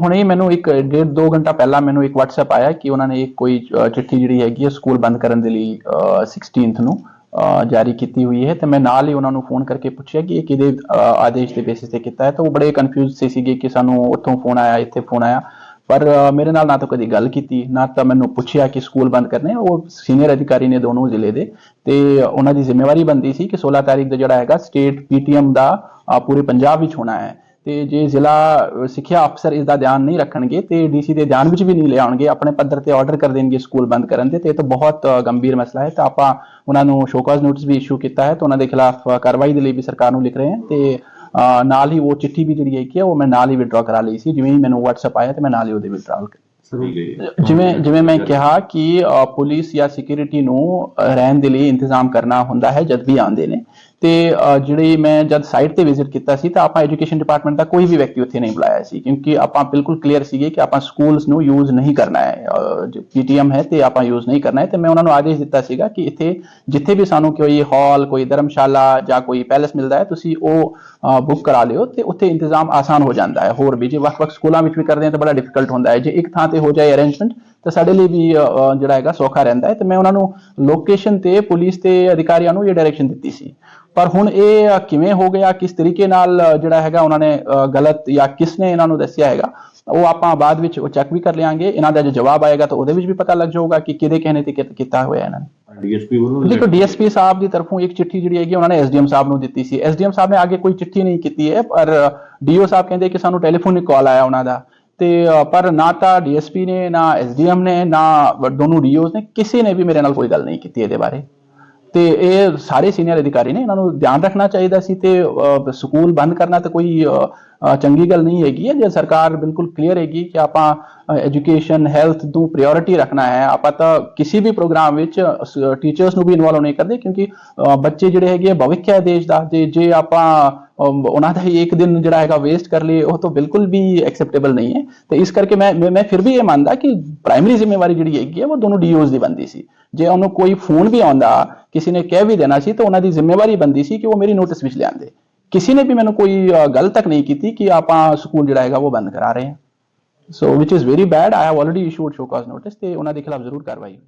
ਹੁਣੇ ਹੀ ਮੈਨੂੰ ਇੱਕ ਡੇਢ ਦੋ ਘੰਟਾ ਪਹਿਲਾਂ ਮੈਨੂੰ ਇੱਕ WhatsApp ਆਇਆ ਕਿ ਉਹਨਾਂ ਨੇ ਇੱਕ ਕੋਈ ਚਿੱਠੀ ਜਿਹੜੀ ਹੈਗੀ ਹੈ ਸਕੂਲ ਬੰਦ ਕਰਨ ਦੇ ਲਈ ਅ, 16th ਨੂੰ ਜਾਰੀ ਕੀਤੀ ਹੋਈ ਹੈ ਤੇ ਮੈਂ ਨਾਲ ਹੀ ਉਹਨਾਂ ਨੂੰ ਫੋਨ ਕਰਕੇ ਪੁੱਛਿਆ ਕਿ ਇਹ ਕਿਹਦੇ ਆਦੇਸ਼ ਦੇ ਬੇਸਿਸ ਤੇ ਕੀਤਾ ਹੈ। ਤਾਂ ਉਹ ਬੜੇ ਕਨਫਿਊਜ਼ ਸੀ ਸੀਗੇ ਕਿ ਸਾਨੂੰ ਉੱਥੋਂ ਫੋਨ ਆਇਆ ਇੱਥੇ ਫੋਨ ਆਇਆ। ਪਰ ਮੇਰੇ ਨਾਲ ਨਾ ਤਾਂ ਕਦੀ ਗੱਲ ਕੀਤੀ ਨਾ ਤਾਂ ਮੈਨੂੰ ਪੁੱਛਿਆ ਕਿ ਸਕੂਲ ਬੰਦ ਕਰਨੇ ਉਹ ਸੀਨੀਅਰ ਅਧਿਕਾਰੀ ਨੇ ਦੋਨੋਂ ਜ਼ਿਲ੍ਹੇ ਦੇ ਤੇ ਉਹਨਾਂ ਦੀ ਜ਼ਿੰਮੇਵਾਰੀ ਬੰਦੀ ਸੀ ਕਿ 16 ਤਾਰੀਖ ਦਾ ਜਿਹੜਾ ਹੈਗਾ ਸਟੇਟ ਪੀਟੀਐਮ ਦਾ ਪੂਰੇ ਪੰਜਾਬ ਵਿੱਚ ਹੋਣਾ ਹੈ। ਤੇ ਜੇ ਜ਼ਿਲ੍ਹਾ ਸਿੱਖਿਆ ਅਫਸਰ ਇਸ ਦਾ ਧਿਆਨ ਨਹੀਂ ਰੱਖਣਗੇ ਤੇ ਡੀਸੀ ਦੇ ਧਿਆਨ ਵਿੱਚ ਵੀ ਨਹੀਂ ਲਿਆਉਣਗੇ ਆਪਣੇ ਪੱਧਰ ਤੇ ਆਰਡਰ ਕਰ ਦੇਣਗੇ ਸਕੂਲ ਬੰਦ ਕਰਨ ਦੇ ਤੇ ਇਹ ਤਾਂ ਬਹੁਤ ਗੰਭੀਰ ਮਸਲਾ ਹੈ। ਤਾਂ ਆਪਾਂ ਉਹਨਾਂ ਨੂੰ ਸ਼ੋਕਾਜ਼ ਨੋਟਿਸ ਵੀ ਇਸ਼ੂ ਕੀਤਾ ਹੈ ਤਾਂ ਉਹਨਾਂ ਦੇ ਖਿਲਾਫ ਕਾਰਵਾਈ ਦੇ ਲਈ ਵੀ ਸਰਕਾਰ ਨੂੰ ਲਿਖ ਰਹੇ ਹਾਂ ਤੇ ਨਾਲ ਹੀ ਉਹ ਚਿੱਠੀ ਵੀ ਜਿਹੜੀ ਹੈ ਕਿ ਉਹ ਮੈਂ ਨਾਲ ਹੀ ਵਿਡਰਾ ਕਰਾ ਲਈ ਸੀ। ਜਿਵੇਂ ਹੀ ਮੈਨੂੰ WhatsApp ਆਇਆ ਤੇ ਮੈਂ ਨਾਲ ਹੀ ਉਹਦੇ ਵਿਡਰਾਲ ਜਿਵੇਂ ਜਿਵੇਂ ਮੈਂ ਕਿਹਾ ਕਿ ਪੁਲਿਸ ਜਾਂ ਸਿਕਿਉਰਿਟੀ ਨੂੰ ਰਹਿਣ ਦੇ ਲਈ ਇੰਤਜ਼ਾਮ ਕਰਨਾ ਹੁੰਦਾ ਹੈ ਜਦ ਵੀ ਆਉਂਦੇ ਨੇ। ਤੇ ਜਿਹੜੀ ਮੈਂ ਜਦ ਸਾਈਟ ਤੇ ਵਿਜ਼ਿਟ ਕੀਤਾ ਸੀ, ਤਾਂ ਆਪਾਂ ਐਜੂਕੇਸ਼ਨ ਡਿਪਾਰਟਮੈਂਟ ਦਾ ਕੋਈ ਵੀ ਵਿਅਕਤੀ ਉੱਥੇ ਨਹੀਂ ਬੁਲਾਇਆ ਸੀ, ਕਿਉਂਕਿ ਆਪਾਂ ਬਿਲਕੁਲ ਕਲੀਅਰ ਸੀਗੇ ਕਿ ਆਪਾਂ ਸਕੂਲਸ ਨੂੰ ਯੂਜ਼ ਨਹੀਂ ਕਰਨਾ ਹੈ ਪੀਟੀਐਮ ਹੈ ਤੇ ਆਪਾਂ ਯੂਜ਼ ਨਹੀਂ ਕਰਨਾ ਹੈ, ਤੇ ਮੈਂ ਉਹਨਾਂ ਨੂੰ ਆਦੇਸ਼ ਦਿੱਤਾ ਸੀਗਾ ਕਿ ਇੱਥੇ ਜਿੱਥੇ ਵੀ ਸਾਨੂੰ ਕੋਈ ਹਾਲ ਕੋਈ ਧਰਮਸ਼ਾਲਾ ਜਾਂ ਕੋਈ ਪੈਲੇਸ ਮਿਲਦਾ ਹੈ, ਤੁਸੀਂ ਉਹ ਬੁੱਕ ਕਰਾ ਲਿਓ ਤੇ ਉੱਥੇ ਇੰਤਜ਼ਾਮ ਆਸਾਨ ਹੋ ਜਾਂਦਾ ਹੈ, ਹੋਰ ਵੀ ਜੇ ਵੱਖ-ਵੱਖ ਸਕੂਲਾਂ ਵਿੱਚ ਵੀ ਕਰਦੇ ਹਾਂ ਤਾਂ ਬੜਾ ਡਿਫਿਕਲਟ ਹੁੰਦਾ ਹੈ, ਜੇ ਇੱਕ ਥਾਂ ਤੇ ਹੋ ਜਾਏ ਅਰੇਂਜਮੈਂਟ ਤਾਂ ਸਾਡੇ ਲਈ ਵੀ ਜਿਹੜਾ ਹੈਗਾ ਸੌਖਾ ਰਹਿੰਦਾ ਹੈ ਤੇ ਮੈਂ ਉਹਨਾਂ ਨੂੰ ਲੋਕੇਸ਼ਨ ਤੇ ਪੁਲਿਸ ਤੇ ਅਧਿਕਾਰੀਆਂ ਨੂੰ ਇਹ ਡਾਇਰੈਕਸ਼ਨ ਦਿੱਤੀ ਸੀ। ਪਰ ਹੁਣ ਇਹ ਕਿਵੇਂ ਹੋ ਗਿਆ ਕਿਸ ਤਰੀਕੇ ਨਾਲ ਜਿਹੜਾ ਹੈਗਾ ਉਹਨਾਂ ਨੇ ਗਲਤ ਜਾਂ ਕਿਸ ਨੇ ਇਹਨਾਂ ਨੂੰ ਦੱਸਿਆ ਹੈਗਾ ਉਹ ਆਪਾਂ ਬਾਅਦ ਵਿੱਚ ਉਹ ਚੈੱਕ ਵੀ ਕਰ ਲਿਆਂਗੇ। ਇਹਨਾਂ ਦਾ ਜੋ ਜਵਾਬ ਆਏਗਾ ਤਾਂ ਉਹਦੇ ਵਿੱਚ ਵੀ ਪਤਾ ਲੱਗ ਜਾਊਗਾ ਕਿ ਕਿਹਦੇ ਕਹਿਣੇ ਤੇ ਕੀ- ਕੀਤਾ ਹੋਇਆ ਇਹਨਾਂ ਨੇ। ਡੀਐਸਪੀ ਵੱਲੋਂ ਦੇਖੋ ਡੀਐਸਪੀ ਸਾਹਿਬ ਦੀ ਤਰਫੋਂ ਇੱਕ ਚਿੱਠੀ ਜਿਹੜੀ ਹੈਗੀ ਉਹਨਾਂ ਨੇ ਐਸਡੀਐਮ ਸਾਹਿਬ ਨੂੰ ਦਿੱਤੀ ਸੀ। ਐਸਡੀਐਮ ਸਾਹਿਬ ਨੇ ਅੱਗੇ ਕੋਈ ਚਿੱਠੀ ਨਹੀਂ ਕੀਤੀ ਹੈ ਪਰ ਡੀਓ ਸਾਹਿਬ ਕਹਿੰਦੇ ਕਿ ਸਾਨੂੰ ਟੈਲੀਫੋਨਿਕ ਕਾਲ ਆਇਆ ਉਹਨਾਂ ਦਾ। ਤੇ ਪਰ ਨਾ ਤਾਂ ਡੀਐਸਪੀ ਨੇ, ਨਾ ਐਸਡੀਐਮ ਨੇ, ਨਾ ਦੋਨੋਂ ਡੀਓਸ ਨੇ, ਕਿਸੇ ਨੇ ਵੀ ਮੇਰੇ ਨਾਲ ਕੋਈ ਗੱਲ ਨਹੀਂ ਕੀਤੀ ਇਹਦੇ ਬਾਰੇ। ਤੇ ਇਹ ਸਾਰੇ ਸੀਨੀਅਰ ਅਧਿਕਾਰੀ ਨੇ ਇਹਨਾਂ ਨੂੰ ਧਿਆਨ ਰੱਖਣਾ ਚਾਹੀਦਾ ਸੀ ਤੇ ਸਕੂਲ ਬੰਦ ਕਰਨਾ ਤਾਂ ਕੋਈ ਚੰਗੀ ਗੱਲ ਨਹੀਂ ਹੈਗੀ ਹੈ। ਜੇ ਸਰਕਾਰ ਬਿਲਕੁਲ ਕਲੀਅਰ ਹੈਗੀ ਕਿ ਆਪਾਂ ਐਜੂਕੇਸ਼ਨ ਹੈਲਥ ਨੂੰ ਪ੍ਰਾਇੋਰਟੀ ਰੱਖਣਾ ਹੈ ਆਪਾਂ ਤਾਂ ਕਿਸੇ ਵੀ ਪ੍ਰੋਗਰਾਮ ਵਿੱਚ ਟੀਚਰਸ ਨੂੰ ਵੀ ਇਨਵੋਲਵ ਨਹੀਂ ਕਰਦੇ ਕਿਉਂਕਿ ਬੱਚੇ ਜਿਹੜੇ ਹੈਗੇ ਆ, ਭਵਿੱਖ ਹੈ ਦੇਸ਼ ਦਾ। ਤੇ ਜੇ ਆਪਾਂ ਉਹਨਾਂ ਦਾ ਹੀ ਇੱਕ ਦਿਨ ਜਿਹੜਾ ਹੈਗਾ ਵੇਸਟ ਕਰ ਲਈਏ ਉਹ ਤਾਂ ਬਿਲਕੁਲ ਵੀ ਐਕਸੈਪਟੇਬਲ ਨਹੀਂ ਹੈ। ਤੇ ਇਸ ਕਰਕੇ ਮੈਂ ਮੈਂ ਮੈਂ ਫਿਰ ਵੀ ਇਹ ਮੰਨਦਾ ਕਿ ਪ੍ਰਾਇਮਰੀ ਜ਼ਿੰਮੇਵਾਰੀ ਜਿਹੜੀ ਹੈਗੀ ਹੈ ਉਹ ਦੋਨੋਂ ਡੀਓਜ਼ ਦੀ ਬੰਦੀ ਸੀ। ਜੇ ਉਹਨੂੰ ਕੋਈ ਫੋਨ ਵੀ ਆਉਂਦਾ ਕਿਸੇ ਨੇ ਕਹਿ ਵੀ ਦੇਣਾ ਸੀ ਤਾਂ ਉਹਨਾਂ ਦੀ ਜ਼ਿੰਮੇਵਾਰੀ ਬੰਦੀ ਸੀ ਕਿ ਉਹ ਮੇਰੀ ਨੋਟਿਸ ਵਿੱਚ ਲਿਆਂਦੇ। ਕਿਸੇ ਨੇ ਵੀ ਮੈਨੂੰ ਕੋਈ ਗੱਲ ਤੱਕ ਨਹੀਂ ਕੀਤੀ ਕਿ ਆਪਾਂ ਸਕੂਲ ਜਿਹੜਾ ਹੈਗਾ ਉਹ ਬੰਦ ਕਰਾ ਰਹੇ ਹਾਂ। So which is very bad I have already issued show cause notice ਤੇ ਉਹਨਾਂ ਦੇ ਖਿਲਾਫ ਜ਼ਰੂਰ ਕਾਰਵਾਈ ਹੋਈ